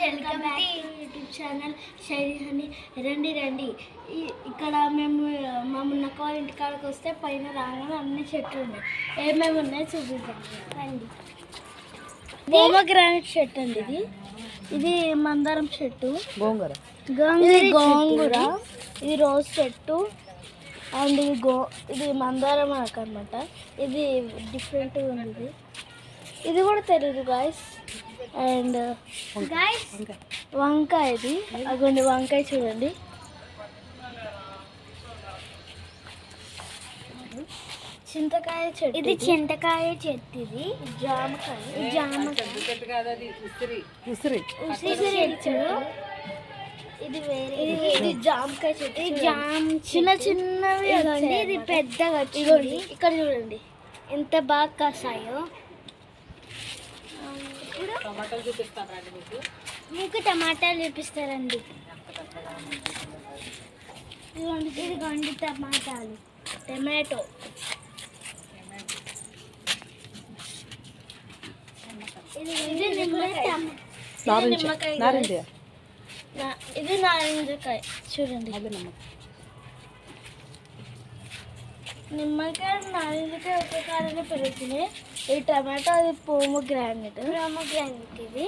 Welcome back YouTube channel శైలి అని రండి రండి. ఇక్కడ మేము మా మున్నక్క వాళ్ళ ఇంటికాడకి వస్తే పైన రాగానే అన్ని చెట్లు ఉన్నాయి. ఏమేమి ఉన్నాయో చూపిద్దాం. రండి. గ్రానైట్ చెట్టు అండి ఇది. ఇది మందారం చెట్టు. గోంగూర. ఇది గోంగూర. ఇది. రోజ్ చెట్టు. అండ్ ఇది గో ఇది మందారం ఆకు అనమాట ఇది డిఫరెంట్ ఉంది ఇది కూడా తెలియదు గాయస్ అండ్ గాయస్ వంకాయ ఇది. అగోండి వంకాయ చూడండి. చింతకాయ చెట్టు ఇది చింతకాయ చెట్టు ఇది. జామకాయ. జామకాయ. ఉసిరి. చెట్టు. ఇది వేరే. ఇది ఇది జామకాయ చెట్టు జామ్ చిన్న చిన్నవి ఇది పెద్దగా ఇదిగోండి ఇక్కడ చూడండి. ఎంత బాగా కాసాయో. టమాటాలు మీకు. మీకు టమాటాలు చూపిస్తారండి. ఇదిగోండి టమాటాలు. టమాటో. ఇది ఇది నిమ్మకాయ ఇది నారింజ. ఇది నారింజకాయ. చూడండి. అదే నమ్మ నిమ్మకాయ నారింజకాయ ఒక కాడనే పెరుగుతున్నాయి ఈ టమాటో అది పోము గ్రానైట్ పోము గ్రానైట్ ఇది.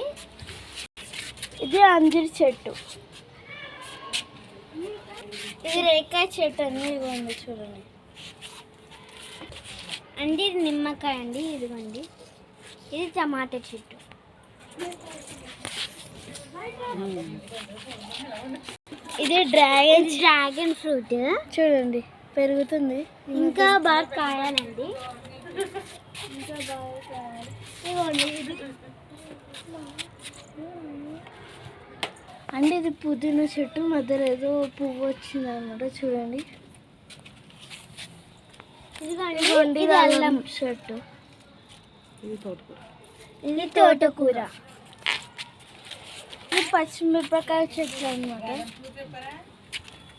ఇది అంజూరి చెట్టు. ఇది రేకాయ చెట్టు అని ఇదిగోండి చూడండి. అండి ఇది నిమ్మకాయ అండి ఇదిగోండి. ఇది టమాటా చెట్టు. ఇది డ్రాగన్ డ్రాగన్ ఫ్రూట్. చూడండి పెరుగుతుంది. ఇంకా బాగా కాయాలండి. ఇంకా బాగా ఇది అంటే ఇది పుదీనా చెట్టు మధ్యలో ఏదో పువ్వు వచ్చింది అనమాట చూడండి. ఇదిగోండి ఇది అల్లం చెట్టు. ఇది తోటకూర. ఇది తోటకూర. ఇది పచ్చిమిరపకాయ చెట్లు అనమాట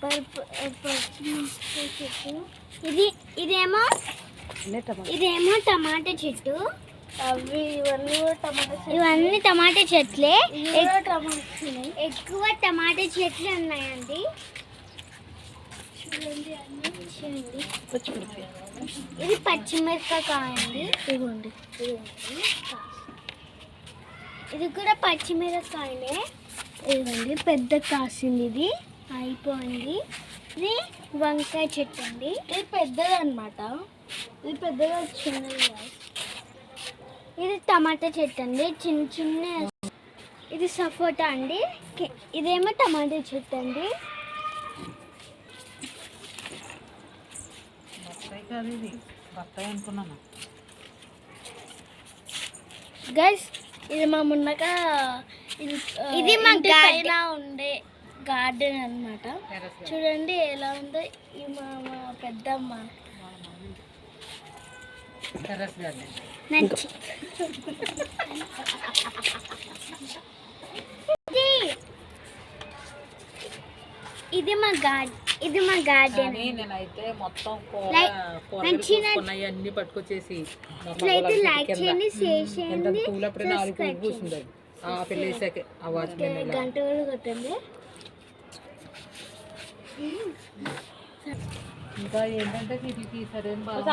పచ్చిమిరపకాయ చెట్టు. ఇది ఇదేమో ఇదేమో టమాటా చెట్టు. అవి ఇవన్నీ టమాటా ఇవన్నీ టమాటా చెట్లే. ఎక్కువ టమాటా చెట్లు ఉన్నాయండి. ఇది పచ్చిమిరపకాయ. అండి ఇదిగోండి. ఇదిగోండి. ఇది కూడా పచ్చిమిరపకాయనే ఇదిగోండి పెద్ద కాసింది ఇది. అయిపోయింది. ఇది వంకాయ చెట్టు అండి ఇది పెద్దది అనమాట ఇది పెద్దగా చిన్నది. ఇది టమాటా చెట్టు అండి. చిన్న చిన్న ఇది సపోటా అండి. ఇదేమో టమాటా చెట్టు అండి. గైస్ ఇది. మా మున్నక ఇది ఇది మా పైన ఉండే గార్డెన్ అన్నమాట. చూడండి ఎలా ఉందో. ఈ మా మా పెద్దమ్మ. ఇది- మా గార్డెన్ ఇది మా గార్డెన్. నేనైతే మొత్తం అన్ని పట్టుకొచ్చేసి ఇట్లయితే లైక్. చేయండి షేర్ చేయండి పూలు అప్పుడే నాలుగు పూలు పూసింది అది ఆ పెళ్ళి వేసాకే ఆ వాచ్మెన్ గంట కూడా కొట్టండి. ఇంకా ఏంటంటే వీటికి సరైన బాగా